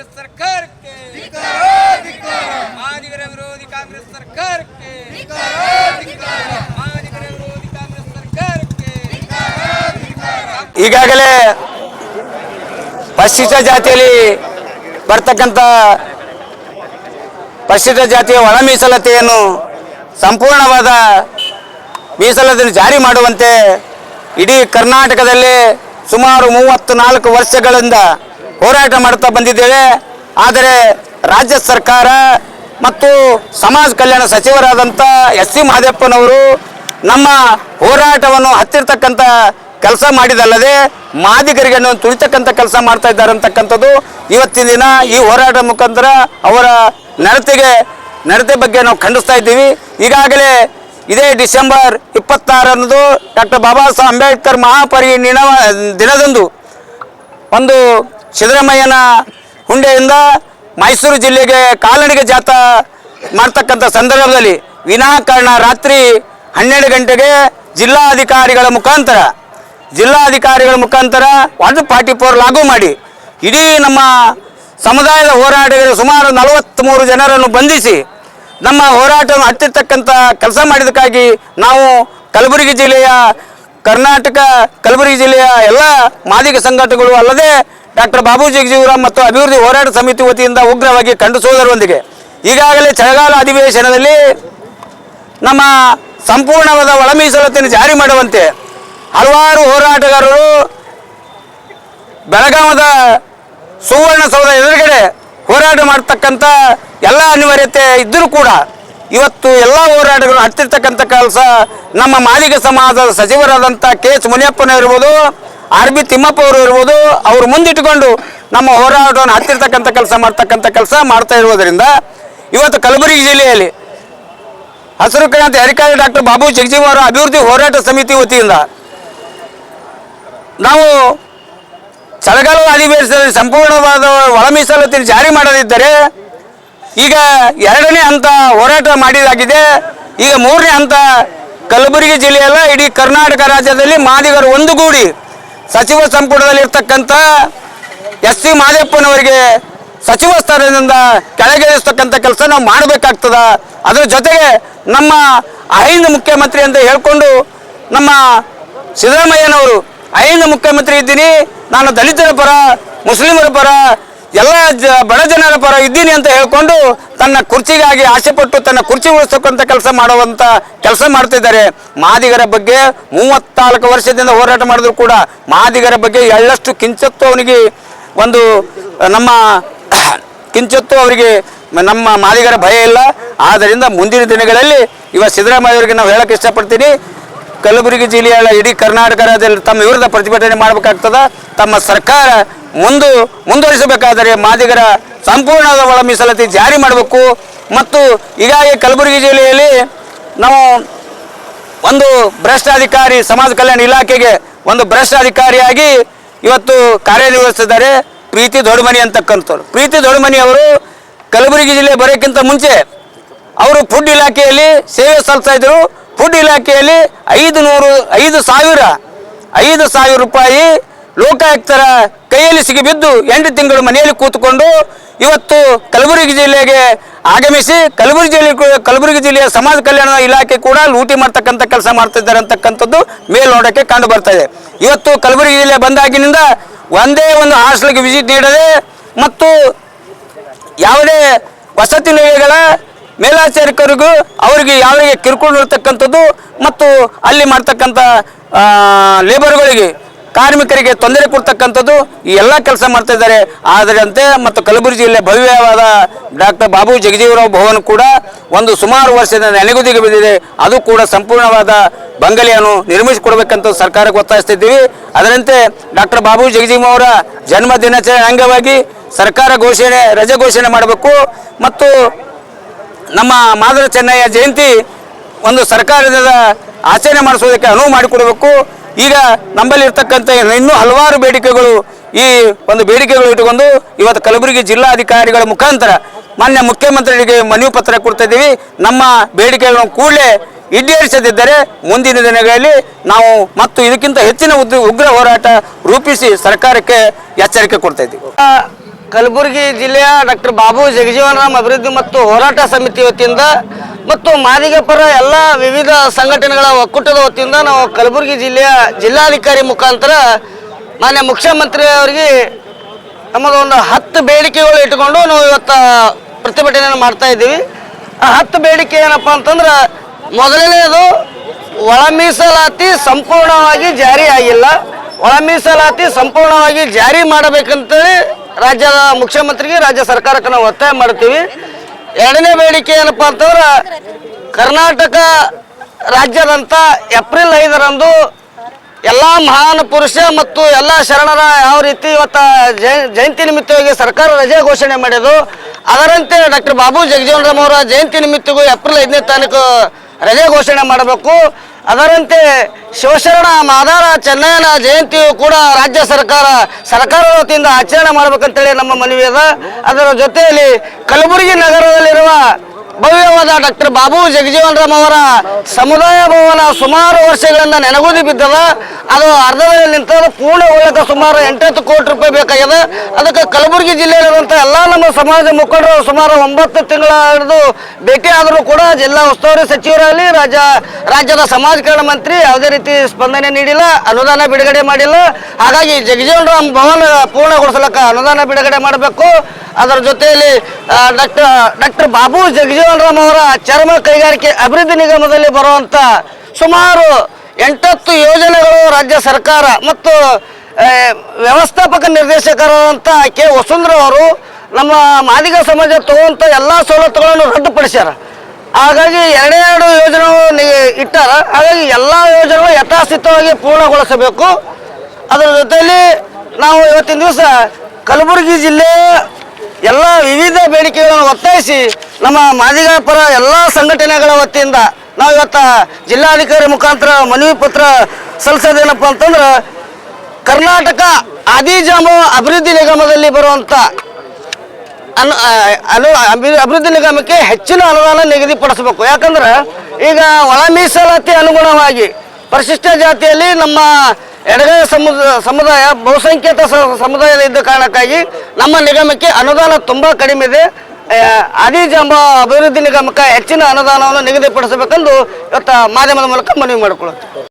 ಕಾಂಗ್ರೆಸ್ ಸರ್ಕಾರಕ್ಕೆ. ಮಾದಿಗರ ವಿರೋಧಿ ಕಾಂಗ್ರೆಸ್ ಸರ್ಕಾರಕ್ಕೆ. ಮಾದಿಗರ ವಿರೋಧಿ ಕಾಂಗ್ರೆಸ್ ಸರ್ಕಾರಕ್ಕೆ. ಈಗಾಗಲೇ ಪರಿಶಿಷ್ಟ ಜಾತಿಯಲ್ಲಿ ಬರ್ತಕ್ಕಂಥ ಪರಿಶಿಷ್ಟ ಜಾತಿಯ ಒಳ ಮೀಸಲತೆಯನ್ನು ಸಂಪೂರ್ಣವಾದ ಮೀಸಲತೆಯನ್ನು ಜಾರಿ ಮಾಡುವಂತೆ ಇಡೀ ಕರ್ನಾಟಕದಲ್ಲಿ ಸುಮಾರು ಮೂವತ್ತು ನಾಲ್ಕು ವರ್ಷಗಳಿಂದ ಹೋರಾಟ ಮಾಡುತ್ತಾ ಬಂದಿದ್ದೇವೆ. ಆದರೆ ರಾಜ್ಯ ಸರ್ಕಾರ ಮತ್ತು ಸಮಾಜ ಕಲ್ಯಾಣ ಸಚಿವರಾದಂಥ ಎಸ್ ಸಿ ಮಹದೇವಪ್ಪನವರು ನಮ್ಮ ಹೋರಾಟವನ್ನು ಹತ್ತಿರ್ತಕ್ಕಂಥ ಕೆಲಸ ಮಾಡಿದಲ್ಲದೆ ಮಾದಿಗರಿಗೆ ತುಳಿತಕ್ಕಂಥ ಕೆಲಸ ಮಾಡ್ತಾ ಇದ್ದಾರೆ ಅಂತಕ್ಕಂಥದ್ದು ಇವತ್ತಿನ ದಿನ ಈ ಹೋರಾಟ ಮುಖಾಂತರ ಅವರ ನಡತೆಗೆ, ನಡತೆ ಬಗ್ಗೆ ನಾವು ಖಂಡಿಸ್ತಾ ಇದ್ದೀವಿ. ಈಗಾಗಲೇ ಇದೇ ಡಿಸೆಂಬರ್ ಇಪ್ಪತ್ತಾರರಂದು ಡಾಕ್ಟರ್ ಬಾಬಾ ಸಾಹೇಬ್ ಅಂಬೇಡ್ಕರ್ ಮಹಾಪರಿ ದಿನದಂದು ಒಂದು ಸಿದ್ದರಾಮಯ್ಯನ ಹುಂಡೆಯಿಂದ ಮೈಸೂರು ಜಿಲ್ಲೆಗೆ ಕಾಲ್ನಡಿಗೆ ಜಾಥಾ ಮಾಡ್ತಕ್ಕಂಥ ಸಂದರ್ಭದಲ್ಲಿ ವಿನಾಕಾರಣ ರಾತ್ರಿ ಹನ್ನೆರಡು ಗಂಟೆಗೆ ಜಿಲ್ಲಾಧಿಕಾರಿಗಳ ಮುಖಾಂತರ ಜಿಲ್ಲಾಧಿಕಾರಿಗಳ ಮುಖಾಂತರ ವಾಟರ್ ಪಾರ್ಟಿ ಫೋರ್ ಲಾಗೂ ಮಾಡಿ ಇಡೀ ನಮ್ಮ ಸಮುದಾಯದ ಹೋರಾಟಗಾರರು ಸುಮಾರು ನಲವತ್ತ್ಮೂರು ಜನರನ್ನು ಬಂಧಿಸಿ ನಮ್ಮ ಹೋರಾಟವನ್ನು ಹತ್ತಿರ್ತಕ್ಕಂಥ ಕೆಲಸ ಮಾಡಿದ್ದಕ್ಕಾಗಿ ನಾವು ಕಲಬುರಗಿ ಜಿಲ್ಲೆಯ ಕರ್ನಾಟಕ, ಕಲಬುರಗಿ ಜಿಲ್ಲೆಯ ಎಲ್ಲ ಮಾದಿಗ ಸಂಘಟನೆಗಳು ಅಲ್ಲದೆ ಡಾಕ್ಟರ್ ಬಾಬು ಜಗಜೀವರಾಮ್ ಮತ್ತು ಅಭಿವೃದ್ಧಿ ಹೋರಾಟ ಸಮಿತಿ ವತಿಯಿಂದ ಉಗ್ರವಾಗಿ ಖಂಡಿಸುವುದರೊಂದಿಗೆ ಈಗಾಗಲೇ ಚಳಿಗಾಲ ಅಧಿವೇಶನದಲ್ಲಿ ನಮ್ಮ ಸಂಪೂರ್ಣವಾದ ಒಳ ಮೀಸಲಾತಿಯನ್ನು ಜಾರಿ ಮಾಡುವಂತೆ ಹಲವಾರು ಹೋರಾಟಗಾರರು ಬೆಳಗಾವದ ಸುವರ್ಣಸೌಧ ಎದುರುಗಡೆ ಹೋರಾಟ ಮಾಡ್ತಕ್ಕಂಥ ಎಲ್ಲ ಅನಿವಾರ್ಯತೆ ಇದ್ದರೂ ಕೂಡ ಇವತ್ತು ಎಲ್ಲ ಹೋರಾಟಗಳು ಹತ್ತಿರ್ತಕ್ಕಂಥ ಕೆಲಸ ನಮ್ಮ ಮಾದಿಗ ಸಮಾಜದ ಸಚಿವರಾದಂಥ ಕೆ ಎಸ್ ಮುನಿಯಪ್ಪನ ಇರ್ಬೋದು ಆರ್ ಬಿ ತಿಮ್ಮಪ್ಪ ಅವರು ಇರ್ಬೋದು, ಅವ್ರು ಮುಂದಿಟ್ಟುಕೊಂಡು ನಮ್ಮ ಹೋರಾಟವನ್ನು ಹತ್ತಿರ್ತಕ್ಕಂಥ ಕೆಲಸ ಮಾಡ್ತಕ್ಕಂಥ ಕೆಲಸ ಮಾಡ್ತಾ ಇರುವುದರಿಂದ ಇವತ್ತು ಕಲಬುರಗಿ ಜಿಲ್ಲೆಯಲ್ಲಿ ಹಸಿರು ಕ್ರಾಂತಿ ಅಧಿಕಾರಿ ಡಾಕ್ಟರ್ ಬಾಬು ಜಗಜೀವ್ ಅವರ ಅಭಿವೃದ್ಧಿ ಹೋರಾಟ ಸಮಿತಿ ವತಿಯಿಂದ ನಾವು ಚಳಿಗಾಲದ ಅಧಿವೇಶನದಲ್ಲಿ ಸಂಪೂರ್ಣವಾದ ಒಳ ಮೀಸಲಾತಿಯನ್ನು ಜಾರಿ ಮಾಡದಿದ್ದರೆ ಈಗ ಎರಡನೇ ಹಂತ ಹೋರಾಟ ಮಾಡಿದಾಗಿದೆ. ಈಗ ಮೂರನೇ ಹಂತ ಕಲಬುರಗಿ ಜಿಲ್ಲೆಯಲ್ಲ, ಇಡೀ ಕರ್ನಾಟಕ ರಾಜ್ಯದಲ್ಲಿ ಮಾದಿಗರು ಒಂದುಗೂಡಿ ಸಚಿವ ಸಂಪುಟದಲ್ಲಿ ಇರ್ತಕ್ಕಂಥ ಎಸ್ ಸಿ ಮಾದೇಪ್ಪನವರಿಗೆ ಸಚಿವ ಸ್ಥಾನದಿಂದ ಕೆಳಗಿಳಿಸ್ತಕ್ಕಂಥ ಕೆಲಸ ನಾವು ಮಾಡಬೇಕಾಗ್ತದ. ಅದರ ಜೊತೆಗೆ ನಮ್ಮ ಅಹಿಂದ ಮುಖ್ಯಮಂತ್ರಿ ಅಂತ ಹೇಳ್ಕೊಂಡು ನಮ್ಮ ಸಿದ್ದರಾಮಯ್ಯನವರು ಅಹಿಂದ ಮುಖ್ಯಮಂತ್ರಿ ಇದ್ದೀನಿ, ನಾನು ದಲಿತರ ಪರ, ಮುಸ್ಲಿಮರ ಪರ, ಎಲ್ಲ ಬಡ ಜನರ ಪರ ಇದ್ದೀನಿ ಅಂತ ಹೇಳ್ಕೊಂಡು ತನ್ನ ಕುರ್ಚಿಗಾಗಿ ಆಸೆಪಟ್ಟು ತನ್ನ ಕುರ್ಚಿ ಉಳಿಸ್ತಕ್ಕಂಥ ಕೆಲಸ ಮಾಡುವಂಥ ಕೆಲಸ ಮಾಡ್ತಿದ್ದಾರೆ. ಮಾದಿಗರ ಬಗ್ಗೆ ಮೂವತ್ನಾಲ್ಕು ವರ್ಷದಿಂದ ಹೋರಾಟ ಮಾಡಿದ್ರು ಕೂಡ ಮಾದಿಗರ ಬಗ್ಗೆ ಎಳ್ಳಷ್ಟು ಕಿಂಚತ್ತು ಅವನಿಗೆ ಒಂದು, ನಮ್ಮ ಕಿಂಚತ್ತು ಅವರಿಗೆ ನಮ್ಮ ಮಾದಿಗರ ಭಯ ಇಲ್ಲ. ಆದ್ದರಿಂದ ಮುಂದಿನ ದಿನಗಳಲ್ಲಿ ಇವ ಸಿದ್ದರಾಮಯ್ಯ ಅವರಿಗೆ ನಾವು ಹೇಳಕ್ಕೆ ಇಷ್ಟಪಡ್ತೀನಿ. ಕಲಬುರಗಿ ಜಿಲ್ಲೆಯ ಇಡೀ ಕರ್ನಾಟಕ ರಾಜ್ಯದಲ್ಲಿ ತಮ್ಮ ವಿರುದ್ಧ ಪ್ರತಿಭಟನೆ ಮಾಡಬೇಕಾಗ್ತದ. ತಮ್ಮ ಸರ್ಕಾರ ಮುಂದು ಮುಂದುವರಿಸಬೇಕಾದರೆ ಮಾದಿಗರ ಸಂಪೂರ್ಣವಾದ ಒಳ ಮೀಸಲಾತಿ ಜಾರಿ ಮಾಡಬೇಕು. ಮತ್ತು ಹೀಗಾಗಿ ಕಲಬುರಗಿ ಜಿಲ್ಲೆಯಲ್ಲಿ ನಾವು ಒಂದು ಭ್ರಷ್ಟಾಧಿಕಾರಿ ಸಮಾಜ ಕಲ್ಯಾಣ ಇಲಾಖೆಗೆ ಒಂದು ಭ್ರಷ್ಟಾಧಿಕಾರಿಯಾಗಿ ಇವತ್ತು ಕಾರ್ಯನಿರ್ವಹಿಸಿದ್ದಾರೆ ಪ್ರೀತಿ ದೊಡ್ಡಮನಿ ಅಂತಕ್ಕಂಥವ್ರು. ಪ್ರೀತಿ ದೊಡ್ಡಮನಿ ಅವರು ಕಲಬುರಗಿ ಜಿಲ್ಲೆ ಬರೋಕ್ಕಿಂತ ಮುಂಚೆ ಅವರು ಫುಡ್ ಇಲಾಖೆಯಲ್ಲಿ ಸೇವೆ ಸಲ್ಲಿಸ್ತಾ ಇದ್ರು ಫುಡ್ ಇಲಾಖೆಯಲ್ಲಿ ಐದು ನೂರು, ಐದು ಸಾವಿರ ಐದು ಸಾವಿರ ರೂಪಾಯಿ ಲೋಕಾಯುಕ್ತರ ಕೈಯಲ್ಲಿ ಸಿಗಿಬಿದ್ದು ಎಂಟು ತಿಂಗಳು ಮನೆಯಲ್ಲಿ ಕೂತುಕೊಂಡು ಇವತ್ತು ಕಲಬುರಗಿ ಜಿಲ್ಲೆಗೆ ಆಗಮಿಸಿ ಕಲಬುರಗಿ ಜಿಲ್ಲೆ ಕಲಬುರಗಿ ಜಿಲ್ಲೆಯ ಸಮಾಜ ಕಲ್ಯಾಣ ಇಲಾಖೆ ಕೂಡ ಲೂಟಿ ಮಾಡ್ತಕ್ಕಂಥ ಕೆಲಸ ಮಾಡ್ತಿದ್ದಾರೆ ಅಂತಕ್ಕಂಥದ್ದು ಮೇಲ್ನೋಟಕ್ಕೆ ಕಂಡು ಬರ್ತಾ ಇದೆ. ಇವತ್ತು ಕಲಬುರಗಿ ಜಿಲ್ಲೆ ಬಂದಾಗಿನಿಂದ ಒಂದೇ ಒಂದು ಹಾಸ್ಟೆಲ್ಗೆ ವಿಸಿಟ್ ನೀಡದೆ ಮತ್ತು ಯಾವುದೇ ವಸತಿ ನಿಲಯಗಳ ಮೇಲಾಚಾರಿಕರಿಗೂ ಅವರಿಗೆ ಯಾರಿಗೆ ಕಿರುಕುಳ ಇರ್ತಕ್ಕಂಥದ್ದು ಮತ್ತು ಅಲ್ಲಿ ಮಾಡ್ತಕ್ಕಂಥ ಲೇಬರ್ಗಳಿಗೆ ಕಾರ್ಮಿಕರಿಗೆ ತೊಂದರೆ ಕೊಡ್ತಕ್ಕಂಥದ್ದು ಈ ಎಲ್ಲ ಕೆಲಸ ಮಾಡ್ತಾ ಇದ್ದಾರೆ. ಆದರಂತೆ ಮತ್ತು ಕಲಬುರಗಿ ಜಿಲ್ಲೆ ಭವ್ಯವಾದ ಡಾಕ್ಟರ್ ಬಾಬು ಜಗಜೀವರಾವ್ ಭವನ ಕೂಡ ಒಂದು ಸುಮಾರು ವರ್ಷದ ನೆನೆಗುದಿಗೆ ಬಿದ್ದಿದೆ. ಅದು ಕೂಡ ಸಂಪೂರ್ಣವಾದ ಬಂಗಲೆಯನ್ನು ನಿರ್ಮಿಸಿಕೊಡ್ಬೇಕಂತ ಸರ್ಕಾರಕ್ಕೆ ಒತ್ತಾಯಿಸ್ತಿದ್ದೀವಿ. ಅದರಂತೆ ಡಾಕ್ಟರ್ ಬಾಬು ಜಗಜೀವ ಅವರ ಜನ್ಮ ದಿನಾಚರಣೆ ಅಂಗವಾಗಿ ಸರ್ಕಾರ ಘೋಷಣೆ, ರಜೆ ಘೋಷಣೆ ಮಾಡಬೇಕು. ಮತ್ತು ನಮ್ಮ ಮಾದರ ಚೆನ್ನಯ್ಯ ಜಯಂತಿ ಒಂದು ಸರ್ಕಾರದ ಆಚರಣೆ ಮಾಡಿಸೋದಕ್ಕೆ ಅನುವು ಮಾಡಿಕೊಡಬೇಕು. ಈಗ ನಮ್ಮಲ್ಲಿ ಇರ್ತಕ್ಕಂಥ ಇನ್ನೂ ಹಲವಾರು ಬೇಡಿಕೆಗಳು ಈ ಒಂದು ಬೇಡಿಕೆಗಳು ಇಟ್ಟುಕೊಂಡು ಇವತ್ತು ಕಲಬುರಗಿ ಜಿಲ್ಲಾಧಿಕಾರಿಗಳ ಮುಖಾಂತರ ಮಾನ್ಯ ಮುಖ್ಯಮಂತ್ರಿಗಳಿಗೆ ಮನವಿ ಪತ್ರ ಕೊಡ್ತಾ ನಮ್ಮ ಬೇಡಿಕೆಗಳನ್ನು ಕೂಡಲೇ ಈಡೇರಿಸದಿದ್ದರೆ ಮುಂದಿನ ದಿನಗಳಲ್ಲಿ ನಾವು ಮತ್ತು ಇದಕ್ಕಿಂತ ಹೆಚ್ಚಿನ ಉಗ್ರ ಹೋರಾಟ ರೂಪಿಸಿ ಸರ್ಕಾರಕ್ಕೆ ಎಚ್ಚರಿಕೆ ಕೊಡ್ತಾ ಕಲಬುರಗಿ ಜಿಲ್ಲೆಯ ಡಾಕ್ಟರ್ ಬಾಬು ಜಗಜೀವನ್ ರಾಮ್ ಅಭಿವೃದ್ಧಿ ಮತ್ತು ಹೋರಾಟ ಸಮಿತಿ ವತಿಯಿಂದ ಮತ್ತು ಮಾದಿಗೆ ಪರ ಎಲ್ಲ ವಿವಿಧ ಸಂಘಟನೆಗಳ ಒಕ್ಕೂಟದ ವತಿಯಿಂದ ನಾವು ಕಲಬುರಗಿ ಜಿಲ್ಲೆಯ ಜಿಲ್ಲಾಧಿಕಾರಿ ಮುಖಾಂತರ ಮಾನ್ಯ ಮುಖ್ಯಮಂತ್ರಿ ಅವರಿಗೆ ನಮ್ಮದು ಒಂದು ಹತ್ತು ಬೇಡಿಕೆಗಳು ಇಟ್ಕೊಂಡು ನಾವು ಇವತ್ತು ಪ್ರತಿಭಟನೆಯನ್ನು ಮಾಡ್ತಾ ಇದ್ದೀವಿ. ಆ ಹತ್ತು ಬೇಡಿಕೆ ಏನಪ್ಪ ಅಂತಂದ್ರೆ ಮೊದಲನೇದು ಒಳ ಮೀಸಲಾತಿ ಸಂಪೂರ್ಣವಾಗಿ ಜಾರಿ ಆಗಿಲ್ಲ. ಒಳ ಮೀಸಲಾತಿ ಸಂಪೂರ್ಣವಾಗಿ ಜಾರಿ ಮಾಡಬೇಕಂತೇಳಿ ರಾಜ್ಯದ ಮುಖ್ಯಮಂತ್ರಿಗೆ ರಾಜ್ಯ ಸರ್ಕಾರಕ್ಕೆ ನಾವು ಒತ್ತಾಯ ಮಾಡ್ತೀವಿ. ಎರಡನೇ ಬೇಡಿಕೆ ಏನಪ್ಪ ಅಂತಂದ್ರೆ, ಕರ್ನಾಟಕ ರಾಜ್ಯದಂತ ಏಪ್ರಿಲ್ ಐದರಂದು ಎಲ್ಲ ಮಹಾನ್ ಪುರುಷ ಮತ್ತು ಎಲ್ಲ ಶರಣರ ಯಾವ ರೀತಿ ಇವತ್ತ ಜಯ- ಜಯಂತಿ ನಿಮಿತ್ತವಾಗಿ ಸರ್ಕಾರ ರಜೆ ಘೋಷಣೆ ಮಾಡಿದ್ದು, ಅದರಂತೆ ಡಾಕ್ಟರ್ ಬಾಬು ಜಗಜೀವನ್ ರಾಮ್ ಅವರ ಜಯಂತಿ ನಿಮಿತ್ತಗೂ ಏಪ್ರಿಲ್ ಐದನೇ ತಾರೀಕು ರಜೆ ಘೋಷಣೆ ಮಾಡಬೇಕು. ಅದರಂತೆ ಶಿವಶರಣ, ಮಾದಾರ, ಚೆನ್ನಯ್ಯನ ಜಯಂತಿಯು ಕೂಡ ರಾಜ್ಯ ಸರ್ಕಾರ ಸರ್ಕಾರದ ವತಿಯಿಂದ ಆಚರಣೆ ಮಾಡಬೇಕಂತೇಳಿ ನಮ್ಮ ಮನವಿ ಅದ ಅದರ ಜೊತೆಯಲ್ಲಿ ಕಲಬುರಗಿ ನಗರದಲ್ಲಿರುವ ಭವ್ಯವಾದ ಡಾಕ್ಟರ್ ಬಾಬು ಜಗಜೀವನ್ ರಾಮ್ ಅವರ ಸಮುದಾಯ ಭವನ ಸುಮಾರು ವರ್ಷಗಳಿಂದ ನೆನಗುದಿ ಬಿದ್ದದ. ಅದು ಅರ್ಧದಲ್ಲಿ ನಿಂತದ ಪೂರ್ಣಗೊಳ್ಳಕ್ಕೆ ಸುಮಾರು ಎಂಟತ್ತು ಕೋಟಿ ರೂಪಾಯಿ ಬೇಕಾಗಿದೆ ಅದಕ್ಕೆ ಕಲಬುರಗಿ ಜಿಲ್ಲೆಯಲ್ಲಿರುವಂಥ ಎಲ್ಲ ನಮ್ಮ ಸಮಾಜ ಮುಖಂಡರು ಸುಮಾರು ಒಂಬತ್ತು ತಿಂಗಳ ಹಿಡಿದು ಭೇಟಿ ಆದರೂ ಕೂಡ ಜಿಲ್ಲಾ ಉಸ್ತುವಾರಿ ಸಚಿವರಾಗಲಿ, ರಾಜ್ಯ, ರಾಜ್ಯದ ಸಮಾಜ ಕಲ್ಯಾಣ ಮಂತ್ರಿ ಯಾವುದೇ ರೀತಿ ಸ್ಪಂದನೆ ನೀಡಿಲ್ಲ, ಅನುದಾನ ಬಿಡುಗಡೆ ಮಾಡಿಲ್ಲ. ಹಾಗಾಗಿ ಜಗಜೀವನ್ ರಾಮ್ ಭವನ ಪೂರ್ಣಗೊಳಿಸಲಕ್ಕ ಅನುದಾನ ಬಿಡುಗಡೆ ಮಾಡಬೇಕು. ಅದರ ಜೊತೆಯಲ್ಲಿ ಡಾಕ್ಟರ್ ಡಾಕ್ಟರ್ ಬಾಬು ಜಗಜೀವನ್ ರಾಮ್ ಅವರ ಚರ್ಮ ಕೈಗಾರಿಕೆ ಅಭಿವೃದ್ಧಿ ನಿಗಮದಲ್ಲಿ ಬರುವಂತ ಸುಮಾರು ಎಂಟತ್ತು ಯೋಜನೆಗಳು ರಾಜ್ಯ ಸರ್ಕಾರ ಮತ್ತು ವ್ಯವಸ್ಥಾಪಕ ನಿರ್ದೇಶಕರಾದಂಥ ಕೆ. ವಸುಂಧರ ಅವರು ನಮ್ಮ ಮಾದಿಗ ಸಮಾಜ ತಗೊಂತ ಎಲ್ಲ ಸವಲತ್ತುಗಳನ್ನು ರದ್ದುಪಡಿಸ್ಯಾರ. ಹಾಗಾಗಿ ಎರಡೇ ಎರಡು ಯೋಜನೆಗಳು ಇಟ್ಟಾರ. ಹಾಗಾಗಿ ಎಲ್ಲ ಯೋಜನೆಗಳು ಯಥಾಸ್ಥಿತವಾಗಿ ಪೂರ್ಣಗೊಳಿಸಬೇಕು. ಅದರ ಜೊತೆಯಲ್ಲಿ ನಾವು ಇವತ್ತಿನ ದಿವಸ ಕಲಬುರಗಿ ಜಿಲ್ಲೆ ಎಲ್ಲ ವಿವಿಧ ಬೇಡಿಕೆಗಳನ್ನು ಒತ್ತಾಯಿಸಿ ನಮ್ಮ ಮಾದಿಗ ಪರ ಎಲ್ಲ ಸಂಘಟನೆಗಳ ವತಿಯಿಂದ ನಾವು ಇವತ್ತು ಜಿಲ್ಲಾಧಿಕಾರಿ ಮುಖಾಂತರ ಮನವಿ ಪತ್ರ ಸಲ್ಲಿಸೋದೇನಪ್ಪ ಅಂತಂದ್ರೆ ಕರ್ನಾಟಕ ಆದಿಜಾಮ ಅಭಿವೃದ್ಧಿ ನಿಗಮದಲ್ಲಿ ಬರುವಂಥ ಅನು ಅನು ಅಭಿ- ಅಭಿವೃದ್ಧಿ ನಿಗಮಕ್ಕೆ ಹೆಚ್ಚಿನ ಅನುದಾನ ನಿಗದಿಪಡಿಸಬೇಕು ಯಾಕಂದ್ರೆ ಈಗ ಒಳ ಮೀಸಲಾತಿ ಅನುಗುಣವಾಗಿ ಪರಿಶಿಷ್ಟ ಜಾತಿಯಲ್ಲಿ ನಮ್ಮ ಎಡಗೈ ಸಮುದ, ಸಮುದಾಯ, ಬಹುಸಂಖ್ಯಾತ ಸಮುದಾಯದ ಇದ್ದ ಕಾರಣಕ್ಕಾಗಿ ನಮ್ಮ ನಿಗಮಕ್ಕೆ ಅನುದಾನ ತುಂಬ ಕಡಿಮೆ ಇದೆ. ಆದಿಜಾಂಬ ಅಭಿವೃದ್ಧಿ ನಿಗಮಕ್ಕೆ ಹೆಚ್ಚಿನ ಅನುದಾನವನ್ನು ನಿಗದಿಪಡಿಸಬೇಕೆಂದು ಇವತ್ತು ಮಾಧ್ಯಮದ ಮೂಲಕ ಮನವಿ ಮಾಡಿಕೊಳ್ಳುತ್ತೆ